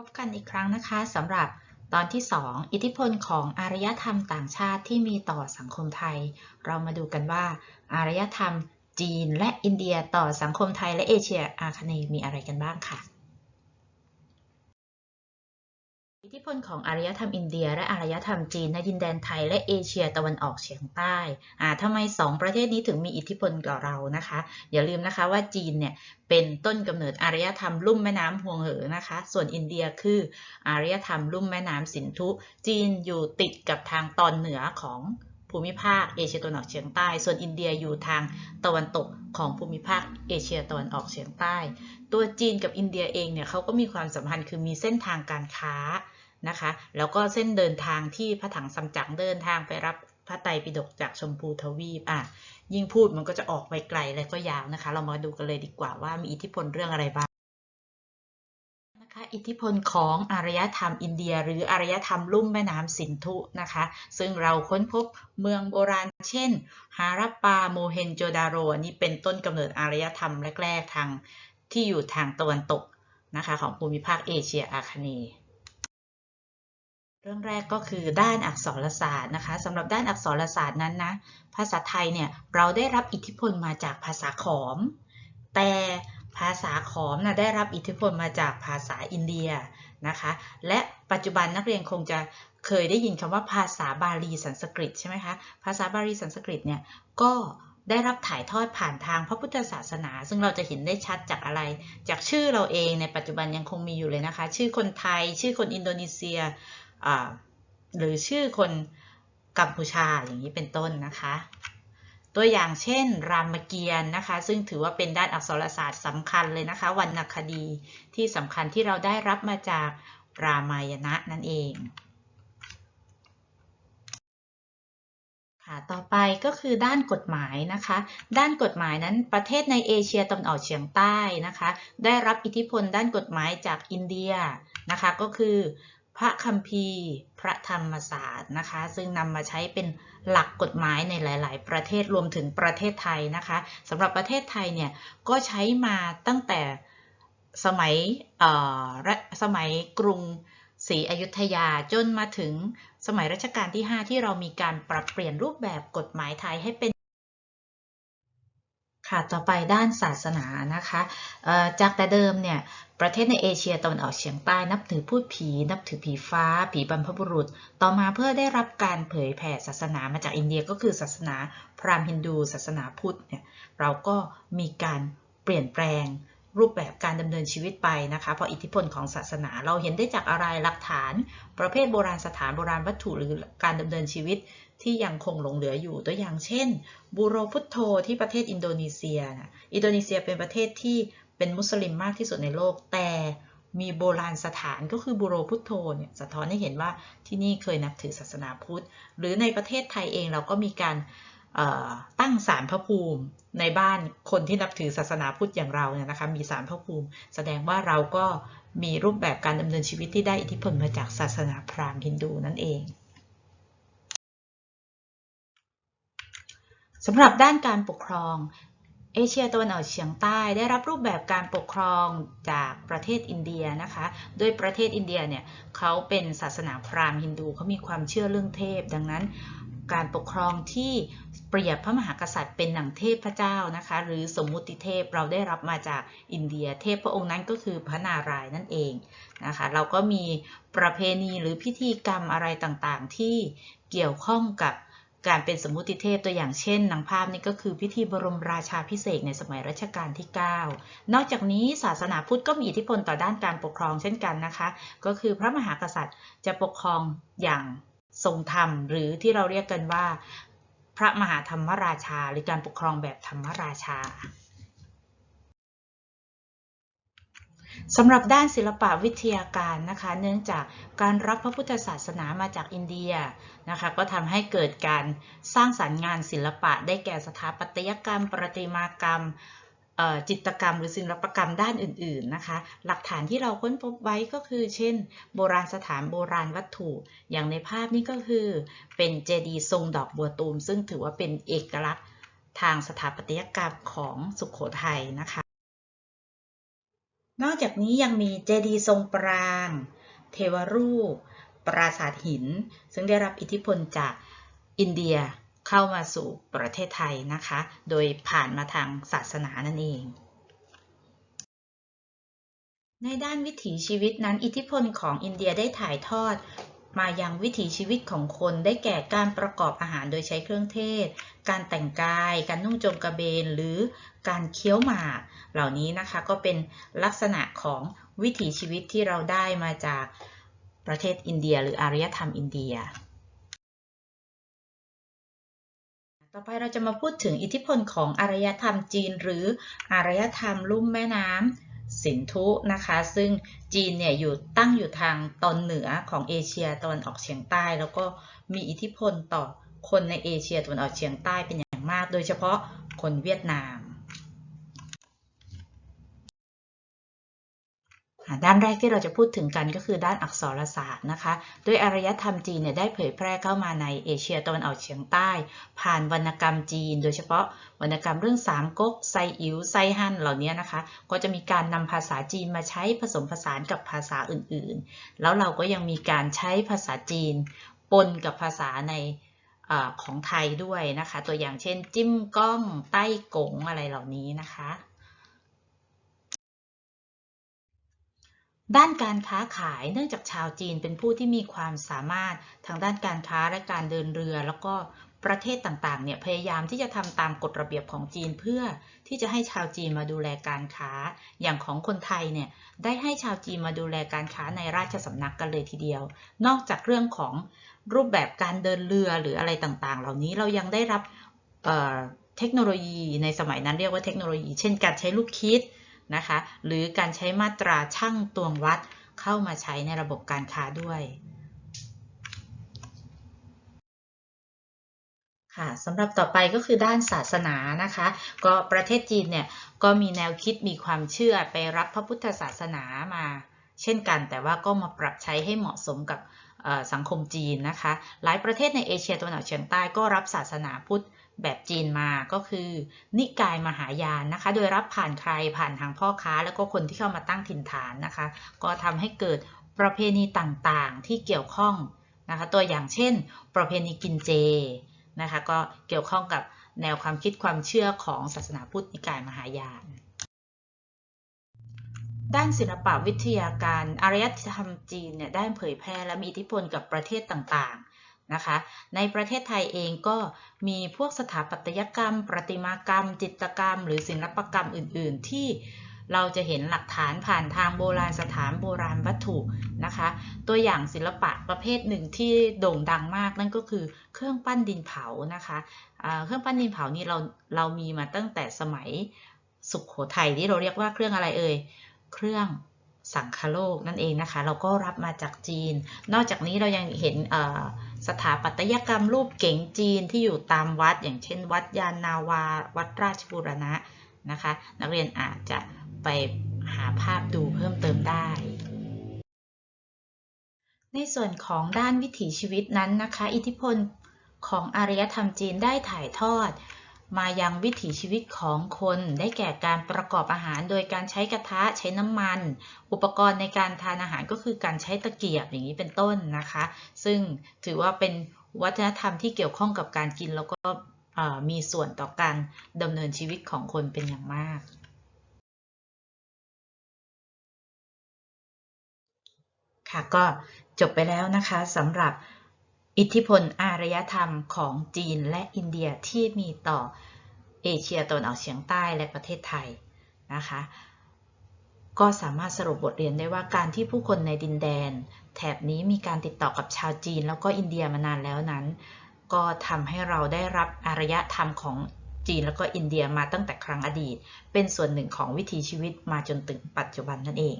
พบกันอีกครั้งนะคะสำหรับตอนที่ 2 อิทธิพลของอารยธรรมต่างชาติที่มีต่อสังคมไทย เรามาดูกันว่า อารยธรรมจีนและอินเดียต่อสังคมไทยและเอเชียอาคเนย์มีอะไรกันบ้างค่ะ อิทธิพลของอารยธรรมอินเดีย และอารยธรรมจีนในดินแดนไทยและเอเชียตะวันออกเฉียงใต้อ่าทำไมสองประเทศนี้ถึงมีอิทธิพลกับเรานะคะ อย่าลืมนะคะว่าจีนเนี่ยเป็นต้นกำเนิดอารยธรรมลุ่มแม่น้ำฮวงเหอนะคะ ส่วนอินเดียคืออารยธรรมลุ่มแม่น้ำสินธุ จีนอยู่ติดกับทางตอนเหนือของภูมิภาคเอเชียตะวันออกเฉียงใต้ ส่วนอินเดียอยู่ทางตะวันตกของภูมิภาคเอเชียตะวันออกเฉียงใต้ ตัวจีนกับอินเดียเองเนี่ยเขาก็มีความสัมพันธ์คือมีเส้นทางการค้า นะคะ แล้วก็เส้นเดินทางที่พระถังซัมจั๋งเดินทางไปรับพระไตรปิฎกจากชมพูทวีปอะยิ่งพูดมันก็จะออกไปไกลและก็ยาวนะคะ เรามาดูกันเลยดีกว่าว่ามีอิทธิพลเรื่องอะไรบ้างนะคะอิทธิพลของอารยธรรมอินเดีย หรืออารยธรรมลุ่มแม่น้ำสินธุนะคะ ซึ่งเราค้นพบเมืองโบราณ เช่น ฮารัปปาโมเฮนโจดาโรอนี้เป็นต้นกำเนิดอารยธรรมแรก ๆ ทางที่อยู่ทางตะวันตกนะคะของภูมิภาคเอเชียอาคเนย์ เรื่องแรกก็คือด้านอักษรศาสตร์นะคะสำหรับด้านอักษรศาสตร์นั้นนะภาษาไทยเนี่ยเราได้รับอิทธิพลมาจากภาษาขอม แต่ภาษาขอมนะได้รับอิทธิพลมาจากภาษาอินเดียนะคะ และปัจจุบันนักเรียนคงจะเคยได้ยินคำว่าภาษาบาลีสันสกฤตใช่ไหมคะภาษาบาลีสันสกฤตเนี่ยก็ได้รับถ่ายทอดผ่านทางพระพุทธศาสนา ซึ่งเราจะเห็นได้ชัดจากอะไร จากชื่อเราเองในปัจจุบันยังคงมีอยู่เลยนะคะ ชื่อคนไทย ชื่อคนอินโดนีเซีย หรือชื่อคนกัมพูชาอย่างนี้เป็นต้นนะคะ ตัวอย่างเช่น รามเกียรติ์นะคะ ซึ่งถือว่าเป็นด้านอักษรศาสตร์สำคัญเลยนะคะวรรณคดีที่สำคัญที่เราได้รับมาจากรามายณะนั่นเองค่ะต่อไปก็คือด้านกฎหมายนะคะ ด้านกฎหมายนั้นประเทศในเอเชียตะวันออกเฉียงใต้นะคะ ได้รับอิทธิพลด้านกฎหมายจากอินเดียนะคะ ก็คือ พระคัมภีร์ พระธรรมศาสตร์นะคะ ซึ่งนำมาใช้เป็นหลักกฎหมายในหลาย ๆ ประเทศรวมถึงประเทศไทยนะคะสำหรับประเทศไทยเนี่ยก็ใช้มาตั้งแต่สมัยสมัยกรุงศรีอยุธยาจนมาถึงสมัยรัชกาลที่ 5 ที่เรามีการปรับเปลี่ยนรูปแบบกฎหมายไทยให้เป็น ค่ะ ต่อไปด้านศาสนานะคะ จากแต่เดิมเนี่ย ประเทศในเอเชียตะวันออกเฉียงใต้นับถือพูดผี นับถือผีฟ้า ผีบรรพบุรุษ ต่อมาเพื่อได้รับการเผยแผ่ศาสนามาจากอินเดียก็คือศาสนาพราหมณ์ฮินดู ศาสนาพุทธเนี่ย เราก็มีการเปลี่ยนแปลง รูปแบบการดำเนินชีวิตไปนะคะเพราะอิทธิพลของศาสนาเราเห็นได้จากอะไรหลักฐาน ประเภทโบราณสถานโบราณวัตถุหรือการดำเนินชีวิตที่ยังคงหลงเหลืออยู่ตัวอย่างเช่น บูโรพุทโธที่ประเทศอินโดนีเซีย อินโดนีเซียเป็นประเทศที่เป็นมุสลิมมากที่สุดในโลก แต่มีโบราณสถานก็คือบูโรพุทโธเนี่ยสะท้อนให้เห็นว่าที่นี่เคยนับถือศาสนาพุทธ หรือในประเทศไทยเองเราก็มีการ ตั้งศาลพระภูมิในบ้านคนที่นับถือศาสนาพุทธอย่างเราเนี่ยนะคะมีศาลพระภูมิ แสดงว่าเราก็มีรูปแบบการดำเนินชีวิตที่ได้อิทธิพลมาจากศาสนาพราหมณ์ฮินดูนั่นเองสำหรับด้านการปกครอง เอเชียตะวันออกเฉียงใต้ได้รับรูปแบบการปกครองจากประเทศอินเดียนะคะ โดยประเทศอินเดียเนี่ยเขาเป็นศาสนาพราหมณ์ฮินดูเขามีความเชื่อเรื่องเทพ ดังนั้นการปกครองที่เปรียบพระมหากษัตริย์เป็นหนังเทพพระเจ้านะคะ หรือสมมุติเทพเราได้รับมาจากอินเดีย เทพพระองค์นั้นก็คือพระนารายณ์นั่นเองนะคะ เราก็มีประเพณีหรือพิธีกรรมอะไรต่างๆ ที่เกี่ยวข้องกับ การเป็นสมมุติเทพตัวอย่างเช่นหนังภาพนี่ก็คือพิธีบรมราชาพิเศษในสมัยรัชกาลที่ 9 นอกจากนี้ศาสนาพุทธก็มีอิทธิพลต่อด้านการปกครองเช่นกันนะคะ ก็คือพระมหากษัตริย์จะปกครองอย่างทรงธรรม หรือที่เราเรียกกันว่า พระมหาธรรมราชา หรือการปกครองแบบธรรมราชา สำหรับด้านศิลปะวิทยาการนะคะ เนื่องจากการรับพระพุทธศาสนามาจากอินเดียนะคะ ก็ทำให้เกิดการสร้างสรรค์งานศิลปะ ได้แก่สถาปัตยกรรม ประติมากรรมจิตกรรมหรือศิลปกรรมด้านอื่น ๆนะคะ หลักฐานที่เราค้นพบไว้ก็คือ เช่น โบราณสถานโบราณวัตถุ อย่างในภาพนี้ก็คือ เป็นเจดีย์ทรงดอกบัวตูม ซึ่งถือว่าเป็นเอกลักษณ์ทางสถาปัตยกรรมของสุขโขทัยนะคะ นอกจากนี้ยังมีเจดีย์ทรงปราง เทวรูป ปราสาทหิน ซึ่งได้รับอิทธิพลจากอินเดียเข้ามาสู่ประเทศไทยนะคะ โดยผ่านมาทางศาสนานั่นเอง ในด้านวิถีชีวิตนั้นอิทธิพลของอินเดียได้ถ่ายทอด มายังวิถีชีวิตของคนได้แก่การประกอบอาหารโดยใช้เครื่องเทศ การแต่งกาย การนุ่งโจงกระเบน หรือการเคี้ยวหมาก เหล่านี้นะคะก็เป็นลักษณะของวิถีชีวิตที่เราได้มาจากประเทศอินเดีย หรืออารยธรรมอินเดีย ต่อไปเราจะมาพูดถึงอิทธิพลของอารยธรรมจีน หรืออารยธรรมลุ่มแม่น้ำ สินธุนะคะ ซึ่งจีนเนี่ยอยู่ตั้งอยู่ทางตอนเหนือของเอเชียตะวันออกเฉียงใต้ แล้วก็มีอิทธิพลต่อคนในเอเชียตะวันออกเฉียงใต้เป็นอย่างมาก โดยเฉพาะคนเวียดนาม ด้านแรกที่เราจะพูดถึงกันก็คือด้านอักษรศาสตร์นะคะโดยอารยธรรมจีนเนี่ยได้เผยแพร่เข้ามาในเอเชียตะวันออกเฉียงใต้ ผ่านวรรณกรรมจีน โดยเฉพาะวรรณกรรมเรื่องสามก๊กไซอิ๋วไซฮั่นเหล่านี้นะคะ ก็จะมีการนำภาษาจีนมาใช้ผสมผสานกับภาษาอื่นๆ แล้วเราก็ยังมีการใช้ภาษาจีนปนกับภาษาในอของไทยด้วยนะคะ ตัวอย่างเช่น จิ้มก้อง ใต้กงอะไรเหล่านี้นะคะ ด้านการค้าขายเนื่องจากชาวจีนเป็นผู้ที่มีความสามารถทางด้านการค้าและการเดินเรือ แล้วก็ประเทศต่างๆเนี่ยพยายามที่จะทำตามกฎระเบียบของจีนเพื่อที่จะให้ชาวจีนมาดูแลการค้า อย่างของคนไทยเนี่ยได้ให้ชาวจีนมาดูแลการค้าในราชสำนักกันเลยทีเดียว นอกจากเรื่องของรูปแบบการเดินเรือหรืออะไรต่างๆ เหล่านี้เรายังได้รับเเทคโนโลยีในสมัยนั้นเรียกว่าเทคโนโลยี เช่นการใช้ลูกคิด นะคะ หรือการใช้มาตราช่างตวงวัดเข้ามาใช้ในระบบการค้าด้วยค่ะสำหรับต่อไปก็คือด้านศาสนานะคะ ก็ประเทศจีนเนี่ยก็มีแนวคิดมีความเชื่อไปรับพระพุทธศาสนามา เช่นกันแต่ว่าก็มาปรับใช้ให้เหมาะสมกับ สังคมจีนนะคะ หลายประเทศในเอเชียตะวันออกเฉียงใต้ก็รับศาสนาพุทธแบบจีนมาก็คือ นิกายมหายานนะคะ โดยรับผ่านใครผ่านทางพ่อค้า แล้วก็คนที่เข้ามาตั้งถิ่นฐานนะคะ ก็ทำให้เกิดประเพณีต่างๆที่เกี่ยวข้องนะคะ ตัวอย่างเช่น ประเพณีกินเจนะคะ ก็เกี่ยวข้องกับแนวความคิดความเชื่อของศาสนาพุทธนิกายมหายาน ด้านศิลปวิทยาการอารยธรรมจีนเนี่ยได้เผยแพร่และมีอิทธิพลกับประเทศต่างๆนะคะ ในประเทศไทยเองก็มีพวกสถาปัตยกรรม ประติมากรรม จิตรกรรม หรือศิลปกรรมอื่น ๆ ที่เราจะเห็นหลักฐานผ่านทางโบราณสถานโบราณวัตถุนะคะ ตัวอย่างศิลปะประเภทหนึ่งที่โด่งดังมากนั่นก็คือเครื่องปั้นดินเผานะคะเครื่องปั้นดินเผานี่เราเรามีมาตั้งแต่สมัยสุขโขทัยที่เราเรียกว่าเครื่องอะไรเอ่ย เครื่องสังคโลกนั่นเองนะคะ เราก็รับมาจากจีน นอกจากนี้เรายังเห็นสถาปัตยกรรมรูปเก๋งจีนที่อยู่ตามวัด อย่างเช่น วัดยานนาวา วัดราชบูรณะนะคะ นักเรียนอาจจะไปหาภาพดูเพิ่มเติมได้ ในส่วนของด้านวิถีชีวิตนั้นนะคะ อิทธิพลของอารยธรรมจีนได้ถ่ายทอด มายังวิถีชีวิตของคนได้แก่การประกอบอาหารโดยการใช้กระทะใช้น้ำมัน อุปกรณ์ในการทานอาหารก็คือการใช้ตะเกียบอย่างนี้เป็นต้นนะคะ ซึ่งถือว่าเป็นวัฒนธรรมที่เกี่ยวข้องกับการกินแล้วก็มีส่วนต่อการดำเนินชีวิตของคนเป็นอย่างมาก ค่ะก็จบไปแล้วนะคะสำหรับ อิทธิพลอารยธรรมของจีนและอินเดียที่มีต่อเอเชียตะวันออกเฉียงใต้และประเทศไทยนะคะก็สามารถสรุปบทเรียนได้ว่าการที่ผู้คนในดินแดน แถบนี้มีการติดต่อกับชาวจีน แล้วก็อินเดียมานานแล้วนั้น ก็ทำให้เราได้รับอารยธรรมของจีนแล้วก็อินเดียมาตั้งแต่ครั้งอดีต เป็นส่วนหนึ่งของวิถีชีวิตมาจนถึงปัจจุบันนั่นเอง